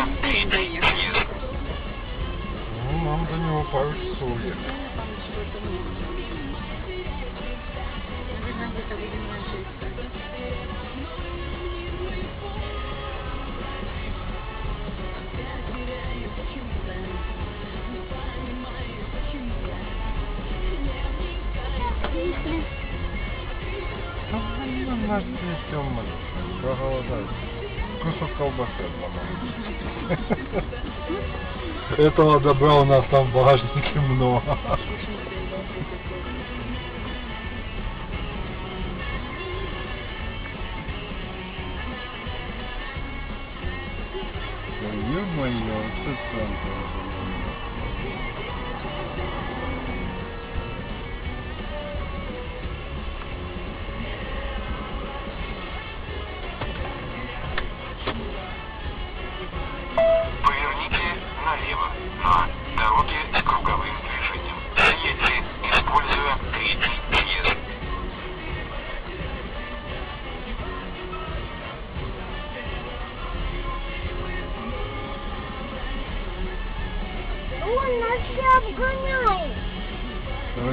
используя третий. Ну, нам до нього пару часов искать. Ну, наш несем, проголодать. Кусок колбасы. Этого добра у нас там в багажнике много. Ё-моё, что там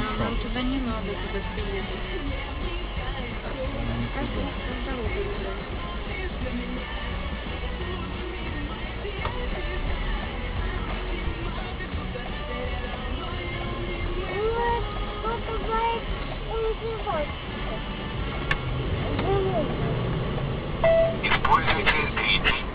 Хорошо. Нам туда не надо, туда ну, Используйте 3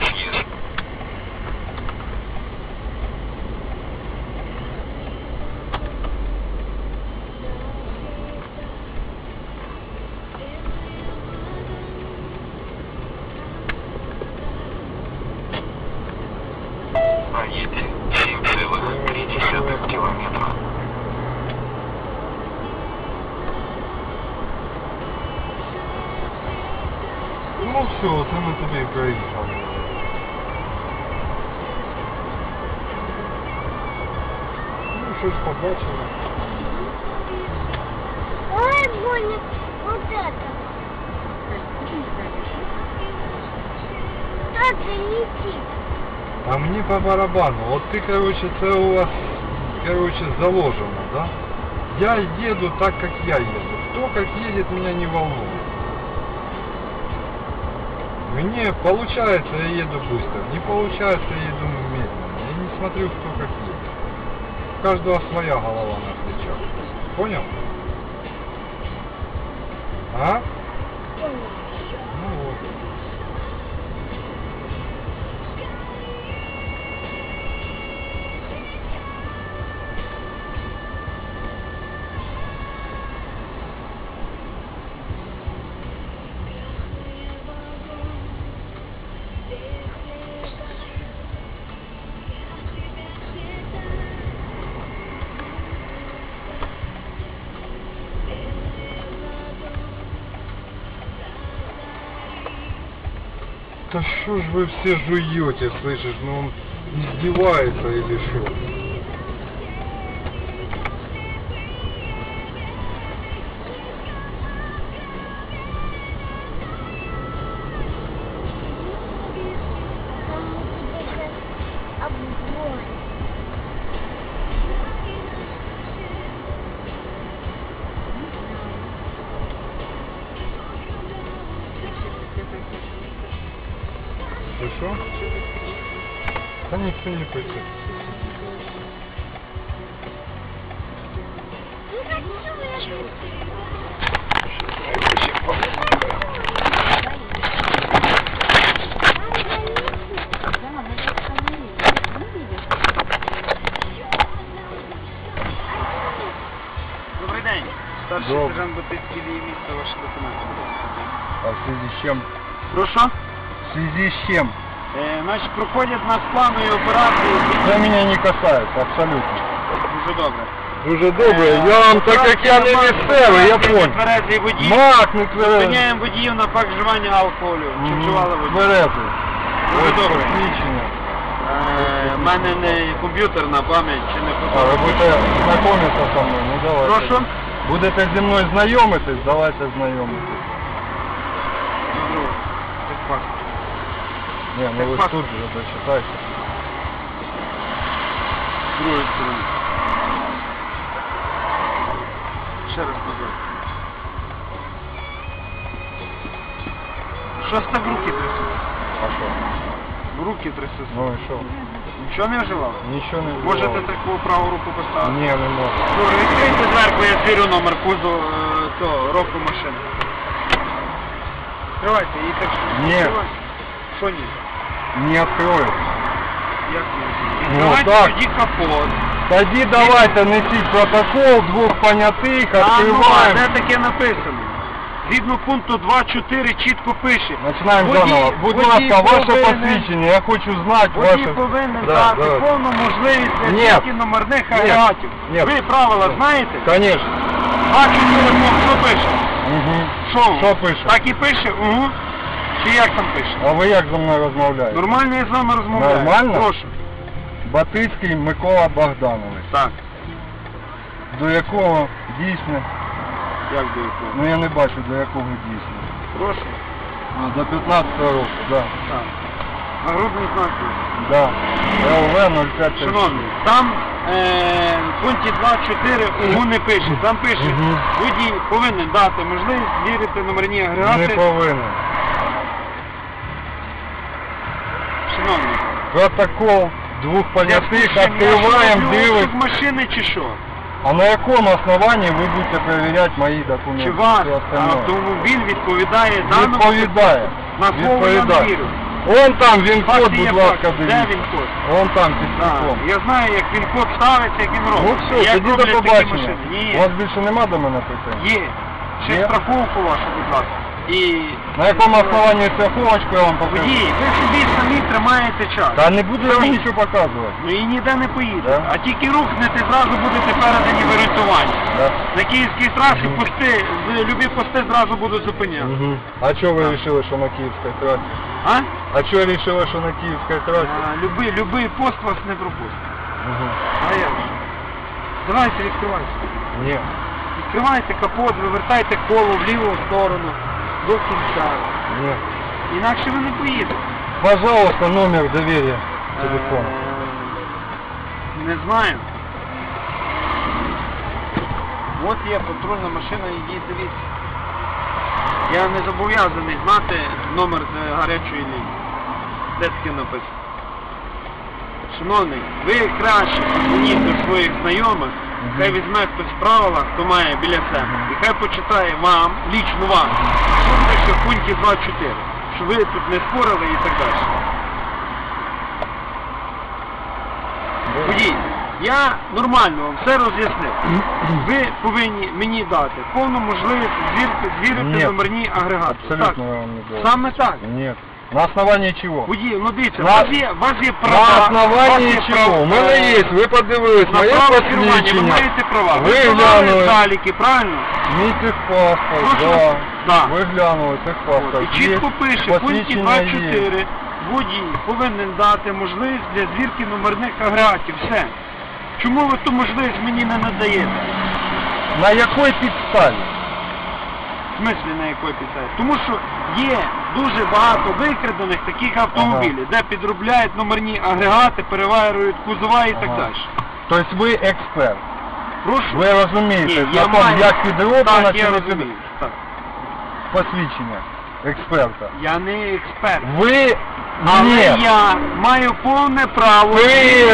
це ми тобі і проїхали. Ну, щось побачили. Ой, больно, вот это. Кто-то летит. А мені по барабану. От ти, короче, це у вас, короче, заложено, да? Я еду так, как я еду. Кто как едет, меня не волнует. Мне получается, я еду быстро. Не получается, я еду медленно. Я не смотрю, кто как едет. У каждого своя голова на плечах. Понял? А? Ну Да что ж вы все жуете, слышишь? Ну он издевается или что? Остановились. Ну, видишь? Добрий день. Старший Добрий. сержант Батицький діє місто, ваші документи. будь ласка. А в связи с чем? Прошу. В связи с чем? Е, значить, проходять нас планові операції. Это меня не касается, абсолютно. Дуже добре. Дуже добре, я вам, так як я не місцевий, я понял. Тверезий водій. Мак не тверезий. Зупиняємо водіїв на факт вживання алкоголю. Чи вживали водій? Тверезий. Дуже добре. посвідчення. Е, мене не комп'ютерна пам'ять, чи не А ви фото. будете знайомитися зі мною? Ну давайте. Прошу? Будете зі мною знайомитись? Давайте знайомитись. Добре. Техпаспорт. Не, ну вы ж тут же дочитайте. З другої сторони. Ще раз позор. Що з так руки трясуть? А что? Руки трясуть. Ну и что? Нічого не вживав? Ничего не Можете вживав. таку праву руку поставити? Не, не можу. Добре, відкрийте зверху, я звірю номер кузу е, того, року машини. Відкривайте, і так що. Ні. відкривайте. Ні? Не открою. Як? Ну, Відкривайте так. тоді капот. Тоді давайте несіть протокол двох понятих, А, ну, а відкриваємо. де таке написано? Згідно пункту 2.4 чітко пише. Починаємо Водій- заново. Будь водій ласка, ваше повинен- посвідчення, я хочу знати Водій ваше... повинен Да, дати да. повну можливість Ні. зйомки номерних агрегатів. Ні. Ви правила знаєте? Конечно. 2.4 пункт, що пише? Угу. Що? Що пише? Так і пише? Угу. Чи як там пише? А ви як зі мною розмовляєте? Нормально я з вами розмовляю. Нормально? Прошу. Батицький Микола Богданович. Так. До якого дійсне? Як до якого? Ну я не бачу до якого дійсне. Прошу. А, До 15 року, да. Так. Нагрудний знак. Да. ЛВ 05 Шановний, там е, в пункті 2.4 УГУ не пише. Там пише, Мгм. водій повинен дати можливість звірити номерні агрегати. Не повинен. Шановний, Протокол двох понятих я слушаю, відкриваємо, я дивимося. обшук машини чи що? А на якому основанні ви будете перевіряти мої документи? Чи ваш Все остальное? автомобіль відповідає даному? Відповідає. На слово я не Відповідає. вірю. Вон там він код, є будь ласка, факт. Де дивіться. він код? Вон там під стеклом. Я знаю, як він код ставиться, як він робить. Ну все, тоді до побачення. Ні, У вас більше нема до мене питань? є. Ще Є? страховку вашу, будь ласка. І... На якому основанні страховочку я вам покажу? Водій, ви собі самі тримаєте час. Та не буду я вам нічого показувати. Ну і ніде не поїдете. Да? А тільки рухнете, зразу будете передані в орієнтування. Да? На київській трасі Мгм. пости, з- любі пости зразу будуть зупиняти. Угу. А чого ви вирішили, що на Київській трасі? А? А чого вирішили, що на Київській трасі? а любий, любий пост вас не пропустить. Угу. А як же? Давайте відкривайте. Ні. Відкривайте капот, вивертайте коло в ліву сторону до кінця. Ні. Інакше ви не поїдете. Пожалуйста, номер доверия телефона. Е, Не знаю. От є патрульна машина, ідіть дивіться. Я не зобов'язаний знати номер гарячої лінії. Де таке написано? Шановний, ви краще подзвоніть до своїх знайомих. Хай візьме хтось правила, хто має біля себе, і хай почитає вам, лічно вам, що пише в пункті 2.4, що ви тут не спорили і так далі. Водій, я нормально вам все роз'яснив. Ви повинні мені дати повну можливість звірити, звірити Ні. номерні агрегати. Абсолютно я вам не Так, говорю. саме так. Нет. На основании чего? Водій, ну дивіться, у На- вас є, у вас є права. На у основании вас є чего? права- У мене е, є, ви подивились, На моє право керування ви посвідчення. маєте права. Ви глянули. заліки, правильно? Мій техпаспорт, Прошу? да. Да. Ви глянули техпаспорт. І чітко пише, в пункті посвідчення є. 2.4 водій повинен дати можливість для звірки номерних агрегатів. Все. Чому ви ту можливість мені не надаєте? На якій підставі? Смислі на якої підставі? Тому що є дуже багато викрадених таких автомобілів, де підробляють номерні агрегати, переварюють кузова і так Ага. далі. Тобто ви експерт. Прошу. Ви розумієте, Ні, на я тому, маю- як підроблено, Так, я розумію. Так. посвідчення експерта. Я не експерт. Ви Але Ні. я маю повне право. Ви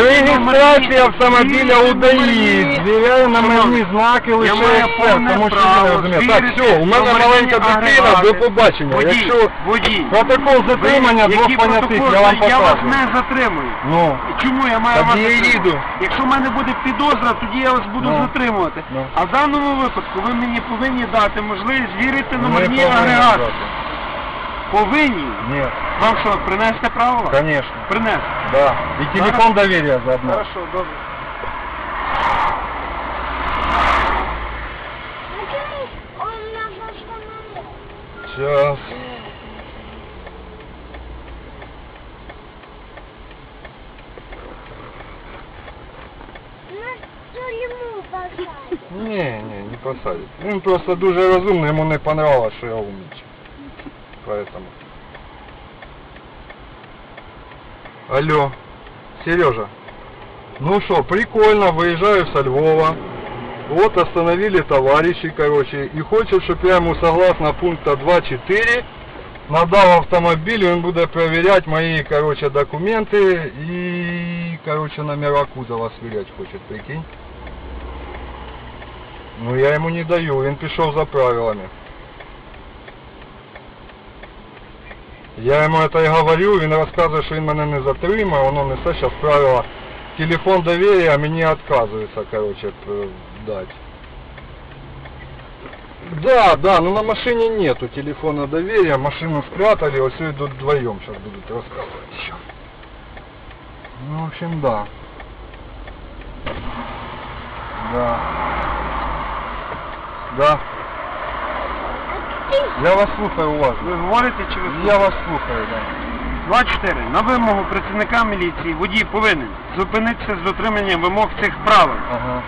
реєстрація автомобіля у ДАІ, звіряє номерні Шановні, знаки лише маю експерт, повне тому що право не розумієте. Так, звірити все, у мене номерні маленька дитина, агрегати. до побачення. Водій, Якщо водій. протокол затримання Ви- двох які понятих, протоколи? я вам Я вас покажу. не затримую. Ну, І Чому я маю Тоді вас я затримувати? їду. Якщо в мене буде підозра, тоді я вас буду Ну. затримувати. Ну. А в даному випадку ви мені повинні дати можливість звірити номерні повинен агрегати. брати. Повинні. Ні, Вам що, принести право? конечно. Принести. Да. И телефон доверия заодно. Хорошо, добре. Почему он нас остановил? Сейчас. Нас в тюрьму посадят. Не, не, не посадить. Він просто дуже розумний, йому не понравилось, що я умничаю. Поэтому. Алло, Сережа. Ну что, прикольно, выезжаю со Львова. Вот остановили товарищи, короче, и хочет, чтобы я ему согласно пункта 2.4 надал автомобиль, он будет проверять мои, короче, документы и, короче, номера кузова сверять хочет, прикинь. Ну я ему не даю, він пішов за правилами. Я йому это і говорю, він розказує, що він мене не затримає, воно несе зараз правила. Телефон доверия мені відказується, короче, п- дать. Да, да, но на машине нету телефона доверия, машину спрятали, вот все идут вдвоем, сейчас будут рассказывать еще. Ну, в общем, да. Да. Да. Я вас слухаю уважно. Ви говорите чи ви Я вас слухаю, да. 24. На вимогу працівника міліції водій повинен зупинитися з дотриманням вимог цих правил. Ага.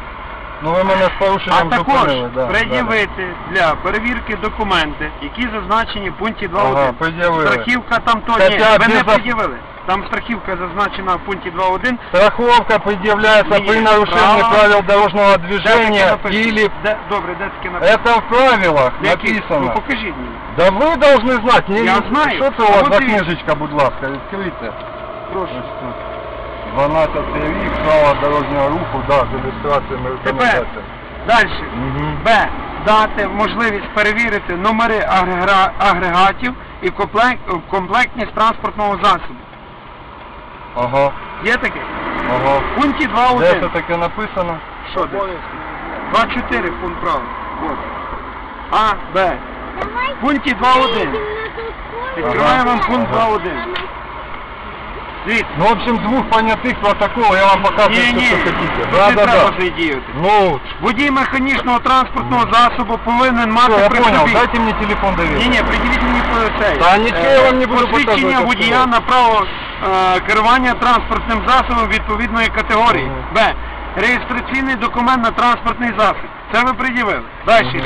Ну ви мене з А порушенням також зупинили, да. пред'явити для перевірки документи, які зазначені в пункті 2.1. Ага, пред'явили. Страхівка там то ні, ви не без- пред'явили. Там страхівка зазначена в пункті 2.1. Да. Страховка предъявляется Ні, при нарушении права. правил дорожного Де таке движения написано? или... Де, добре, де таке написано? Это в правилах Які? Ну написано. покажіть мені. Да ви должны знать. Не, Я не- знаю. Що це А у вас от за дивіться. книжечка, будь ласка, відкрийте. Прошу. Ось тут. 12 рік, право дорожнього руху, да, з ілюстраціями Тепер. рекомендацій. Далі. Мгм. Б. Дати можливість перевірити номери агрегра- агрегатів і комплект- комплектність транспортного засобу. Ага, Є таке? ага. В пункті Де це 2.1. таке написано? Що де? 2.4 пункт права. Вот. А, Б. Давай В пункті 2.1. поедем на. Відкриваю вам пункт 2.1. Дивіться. Ну, в общем, двух понятых протоколов я вам показываю, Ні, все, ні, что хотите. Да, не да, треба да. задіяти. Ну, Водій механічного транспортного засобу повинен все, мати я при понял, собі. дайте мне телефон доверия. Ні, ні, приділіть мені по цей. Та нічого е, я вам не буду Посвідчення показувати, водія що. на право е, керування транспортним засобом відповідної категорії. Б. Реєстраційний документ на транспортний засіб. Це ви пред'явили. Далі.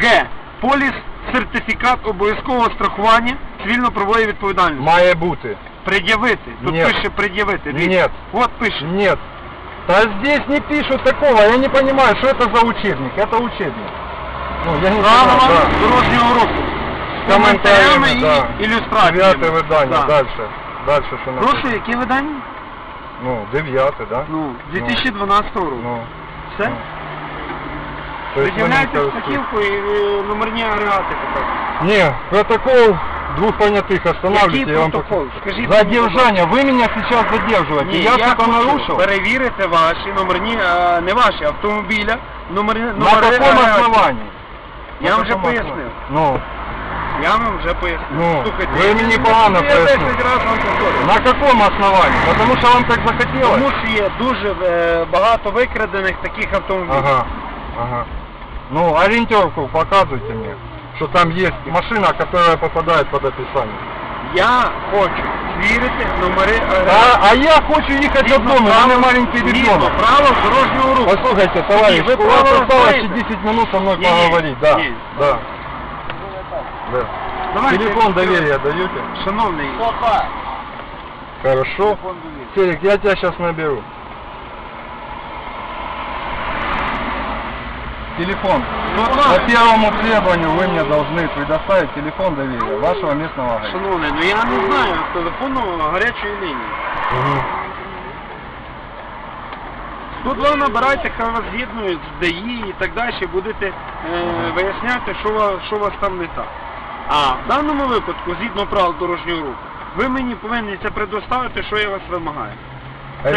Г. Поліс, сертифікат обов'язкового страхування цивільно-правової відповідальності. Має бути. Пред'явити. Тут Ні. пише пред'явити. Дивіться. Нет. От пише. Нет. Да здесь не пишут такого, я не понимаю, что это за учебник. Это учебник. Ну, я не Правила да. дорожнього руху З Коментарями, коментарями да. і ілюстраціями. Девятое видание, Да. дальше. Дальше что Прошу, написано? які видання? Ну, девятый, да? Ну, 2012 року. Ну, Все? ну. То есть вы не Пред'являйте користуєтесь. страхівку і е, номерні агрегати показуйте. Не, протокол двух понятых останавливайте, Який я вам протокол? покажу. Скажіть мені, Задержание, вы меня сейчас задерживаете. Ні, я, я что-то хочу нарушил? перевірити ваші номерні, е, не ваші, автомобіля, номери, На номери каком агрегатів. основании? Я На вам вже каком пояснив. основании? Ну, Я вам вже пояснив. Ну, Слухайте, ви я- мені погано я 10 пояснили. разів вам повторюю. на каком основании? Потому что вам так захотелось? Тому що є дуже е, багато викрадених таких автомобілів. Ага, ага. Ну, ориентировку показывайте мне, что там есть машина, которая попадает под описание. Я хочу звірити номери А, агрегатів. а я хочу ехать Згідно додому, у правил- меня маленький згідно ребенок. правил дорожнього руху. Послушайте, товарищ, вы у вас право осталось знаете? еще 10 минут со мной Не, не, поговорить, да, не. да. Да. Давайте, Телефон доверия даете? Шановний, Хорошо. Серик, я тебя сейчас наберу. Телефон. По первому требованию вы мне должны предоставить телефон доверия вашего местного агента. шановний, ну я не знаю телефону гарячої лінії. Тут ви набирайте, хай вас з'єднують з ДАІ і так далі, будете е, виясняти, що, ва- що у вас там не так. А в даному випадку, згідно правил дорожнього руху, ви мені повинні це предоставити, що я вас вимагаю. Ори-